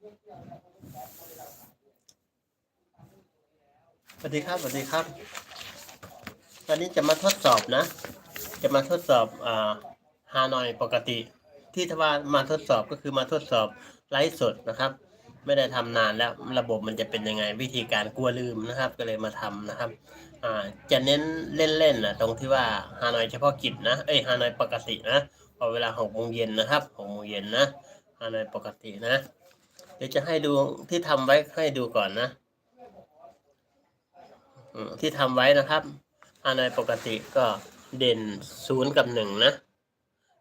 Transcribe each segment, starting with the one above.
สวัสดีครับสวัสดีครับ ตอนนี้จะมาทดสอบนะ จะมาทดสอบอ่าฮานอยปกติ ที่ทว่ามาทดสอบก็คือมาทดสอบไลฟ์สดนะครับ ไม่ได้ทำนานแล้วระบบมันจะเป็นยังไงวิธีการกลัวลืมนะครับ ก็เลยมาทำนะครับอ่าจะเน้นเล่นๆนะตรงที่ว่าฮานอยเฉพาะกิจนะเอ้ยฮานอยปกตินะพอเวลาหกโมงเย็นนะครับหกโมงเย็นนะฮานอยปกตินะ ดี๋ยวจะให้ดูที่ทำไว้ให้ดูก่อนนะอที่ทำไว้นะครับฮานอยปกติก็เด่นศูนย์กับหนึ่งนะ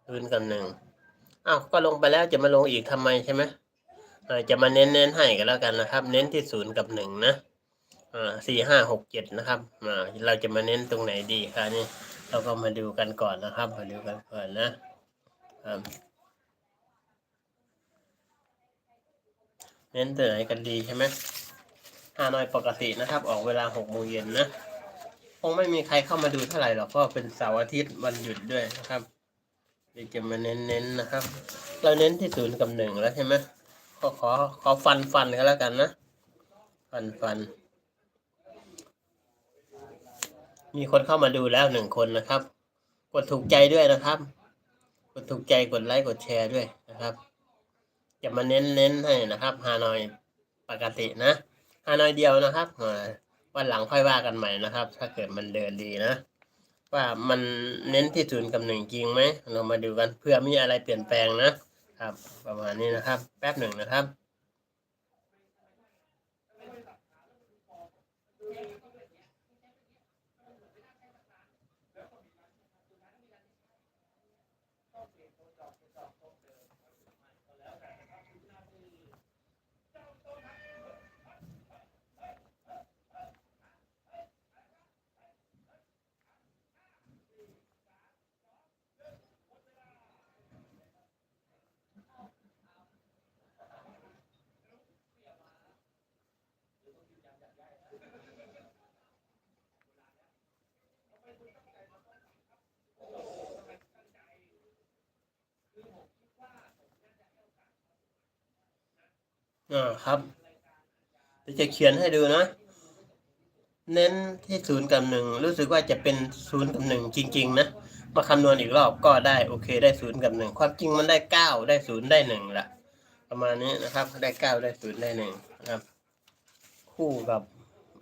ศูนย์กับหนึ่งอ้าวก็ลงไปแล้วจะมาลงอีกทำไมใช่ไหมจะมาเน้นเน้นๆให้กันแล้วกันนะครับ เน้นที่ศูนย์กับหนึ่งนะอ่าสี่ห้าหกเจ็ดนะครับเราจะมาเน้นตรงไหนดีครับนี่เราก็มาดูกันก่อนนะครับมาดูกันก่อนนะครับ เน้นเตัวไหนกันดีใช่ไหมฮานอยปกตินะครับ ออกเวลาหกโมงเย็นนะคงไม่มีใครเข้ามาดูเท่าไหร่หรอกเพราะเป็นเสาร์อาทิตย์วันหยุดด้วยนะครับเดี๋ยวจะมาเน้นๆนะครับ เราเน้นที่ศูนย์กับหนึ่งแล้วใช่ไหมก็ขอขอฟันฟันกันแล้วกันนะฟันฟัน มีคนเข้ามาดูแล้วหนึ่งคนนะครับ กดถูกใจด้วยนะครับ กดถูกใจกดไลค์กดแชร์ด้วยนะครับ จะมาเน้นเน้นให้นะครับฮานอยปกตินะฮานอยเดียวนะครับวันหลังค่อยว่ากันใหม่นะครับ ถ้าเกิดมันเดินดีนะ ว่ามันเน้นที่ศูนย์กับหนึ่งจริงไหมเรามาดูกันเพื่อมีอะไรเปลี่ยนแปลงนะครับ ประมาณนี้นะครับ แป๊บหนึ่งนะครับ อ่าครับเดี๋ยวจะเขียนให้ดูนะ เน้นที่ศูนย์กับหนึ่งรู้สึกว่าจะเป็นศูนย์กับหนึ่งจริง ๆ นะมาคำนวณอีกรอบก็ได้โอเคได้ศูนย์กับหนึ่งความจริงมันได้เก้าได้ศูนย์ได้หนึ่งละประมาณนี้นะครับ ได้เก้าได้ศูนย์ได้หนึ่งนะครับ คู่กับ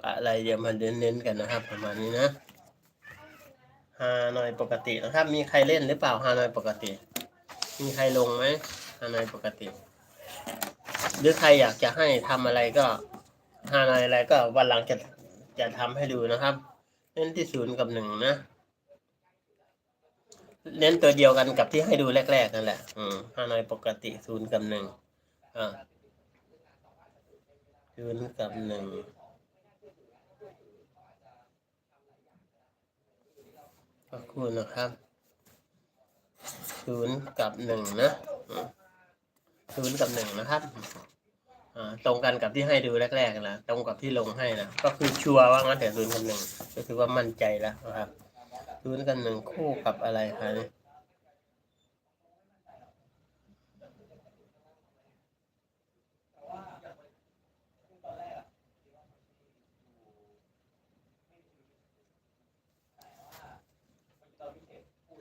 อะไรเดี๋ยวมาเน้นๆกันนะครับ ประมาณนี้นะ ฮานอยปกตินะครับ มีใครเล่นหรือเปล่าฮานอยปกติ มีใครลงไหมฮานอยปกติ หรือใครอยากจะให้ทำอะไรก็หานอะไรอะไรก็วันหลังจะจะทำให้ดูนะครับ เน้นที่ศูนย์กับหนึ่งนะ เน้นตัวเดียวกันกับที่ให้ดูแรกๆนั่นแหละ อืมห้านอยปกติศูนย์กับหนึ่งอ่าศูนย์กับหนึ่ง ขอบคุณนะครับศูนย์กับหนึ่งนะศูนย์กับหนึ่งนะครับตรงกันกับที่ให้ดูแรกๆนะตรงกับที่ลงให้นะก็คือชัวร์ว่างั้นแต่ศูนย์กับหนึ่งก็คือว่ามั่นใจแล้วนะครับศูนย์กับหนึ่งคู่กับอะไรคะเนี่ย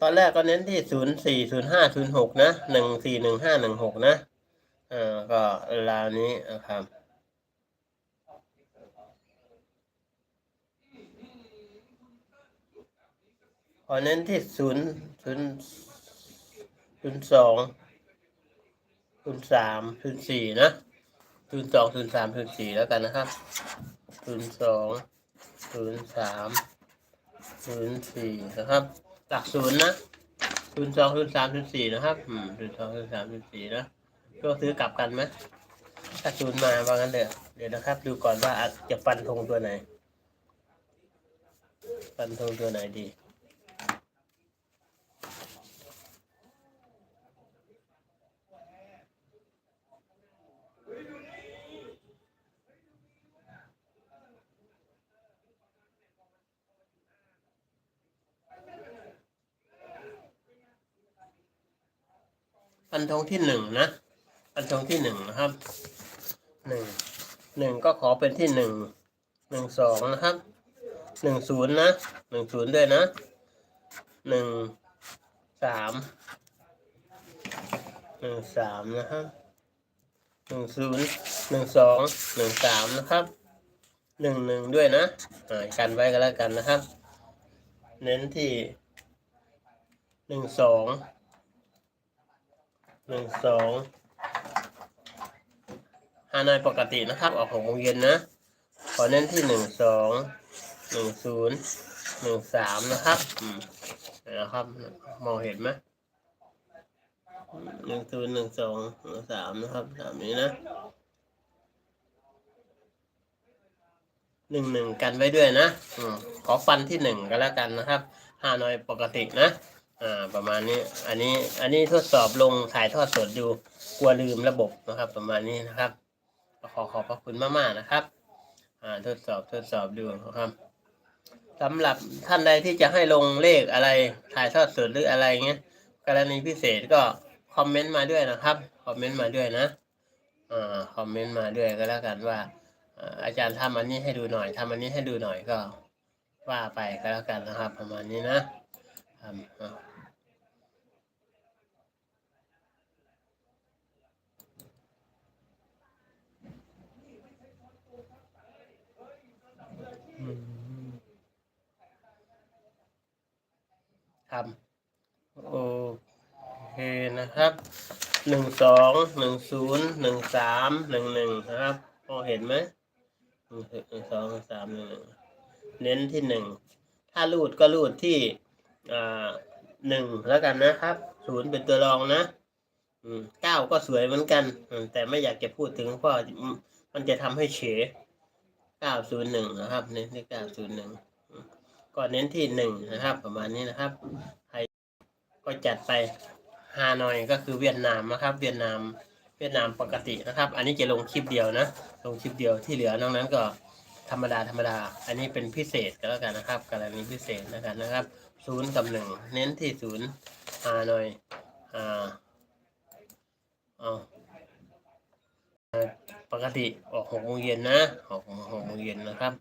ตอนแรกก็เน้นที่ศูนย์สี่ศูนย์ห้าศูนย์หกนะหนึ่งสี่หนึ่งห้าหนึ่งหกนะเอ่าก็ราวนี้นะครับขอเน้นที่ศูนย์ศูนย์ศูนย์สองศูนย์สามศูนย์สี่นะศูนย์สองศูนย์สามศูนย์สี่แล้วกันนะครับศูนย์สองศูนย์สามศูนย์สี่นะครับ จากศูนย์นะศูนย์สองศูนย์สามศูนย์สี่นะครับอืมศูนย์สองศูนย์สามศูนย์สี่นะก็ซื้อกลับกันไหมถ้าศูนย์มาว่างั้นเดี๋ยวเดี๋ยวนะครับ ดูก่อนว่าจจะฟันธงตัวไหนฟันธงตัวไหนดี ฟันธงที่หนึ่งนะฟันธงที่หนึ่งนะครับหนึ่งหนึ่งก็ขอเป็นที่หนึ่งหนึ่งสองนะครับหนึ่งศูนย์นะหนึ่งศูนย์ด้วยนะหนึ่งสามหนึ่งสามนะครับหนึ่งศูนย์หนึ่งสองหนึ่งสามนะครับหนึ่งหนึ่งด้วยนะกันไว้ก็แล้วกันนะครับ เน้นที่หนึ่งสอง หนึ่งสองฮานอยปกตินะครับ ออกหกโมงเย็นนะ ขอเน้นที่หนึ่งสองหนึ่งศูนย์หนึ่งสามนะครับอืมนะครับ มองเห็นไหมหนึ่งศูนย์หนึ่งสองหนึ่งสามนะครับสามนี้นะหนึ่งหนึ่งกันไว้ด้วยนะอมขอฟันที่หนึ่งก็แล้วกันนะครับฮานอยปกตินะ อ่าประมาณนี้ อันนี้อันนี้ทดสอบลงถ่ายทอดสดอยู่กลัวลืมระบบนะครับ ประมาณนี้นะครับ ขอขอบพระคุณมากๆนะครับ อ่าทดสอบทดสอบดูนะครับสำหรับท่านใดที่จะให้ลงเลขอะไรถ่ายทอดสดหรืออะไรเงี้ยกรณีพิเศษก็คอมเมนต์มาด้วยนะครับคอมเมนต์มาด้วยนะอ่าคอมเมนต์มาด้วยก็แล้วกันว่าอาจารย์ทำอันนี้ให้ดูหน่อยทำอันนี้ให้ดูหน่อยก็ว่าไปก็แล้วกันนะครับ ประมาณนี้นะ รับอืมครับโอเคนะครับหนึ่งสองหนึ่งศูนย์หนึ่งสามหนึ่งหนึ่งนะครับพอเห็นไหมหนึ่งสองสามหนึ่งหนึ่งเน้นที่หนึ่งถ้ารูดก็รูดที่ หนึ่งแล้วกันนะครับศูนย์เป็นตัวรองนะเก้าก็สวยเหมือนกันแต่ไม่อยากจะพูดถึงเพราะมันจะทำให้เฉยเก้าศูนย์หนึ่งนะครับเน้นที่เก้าศูนย์หนึ่งก็เน้นที่หนึ่งนะครับ ประมาณนี้นะครับใครก็จัดไปฮานอยก็คือเวียดนามนะครับ เวียดนามเวียดนามปกตินะครับ อันนี้จะลงคลิปเดียวนะ ลงคลิปเดียวที่เหลือนอกนั้นก็ธรรมดาธรรมดา อันนี้เป็นพิเศษก็แล้วกันนะครับกรณีพิเศษนะครับนะครับ ศูนย์กับหนึ่งเน้นที่ศูนย์ฮานอยอ่าเอาปกติออกหกโมงเย็นนะออกหกโมงเย็นนะครับ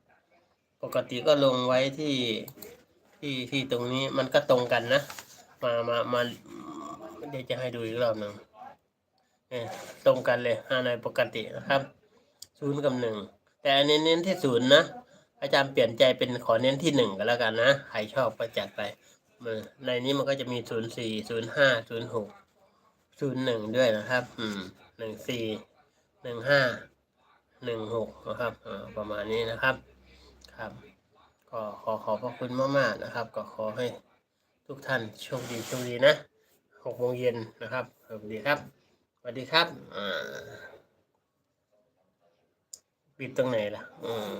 ปกติก็ลงไว้ที่ที่ที่ตรงนี้มันก็ตรงกันนะ มามามาเดี๋ยวจะให้ดูอีกรอบหนึ่งเนี่ยตรงกันเลยฮานอยปกตินะครับศูนย์กับหนึ่งแต่อันนี้เน้นที่ศูนย์นะ อาจารย์เปลี่ยนใจเป็นขอเน้นที่หนึ่งก็แล้วกันนะ ใครชอบก็จัดไปในนี้มันก็จะมีศูนย์สี่ศูนย์ห้าศูนย์หกศูนย์หนึ่งด้วยนะครับ อืมหนึ่งสี่หนึ่งห้าหนึ่งหกนะครับประมาณนี้นะครับครับ ก็ขอขอบพระคุณมากๆนะครับ ก็ขอให้ทุกท่านโชคดีโชคดีนะหกโมงเย็นนะครับสวัสดีครับสวัสดีครับอ่าปิดตรงไหนล่ะ อืม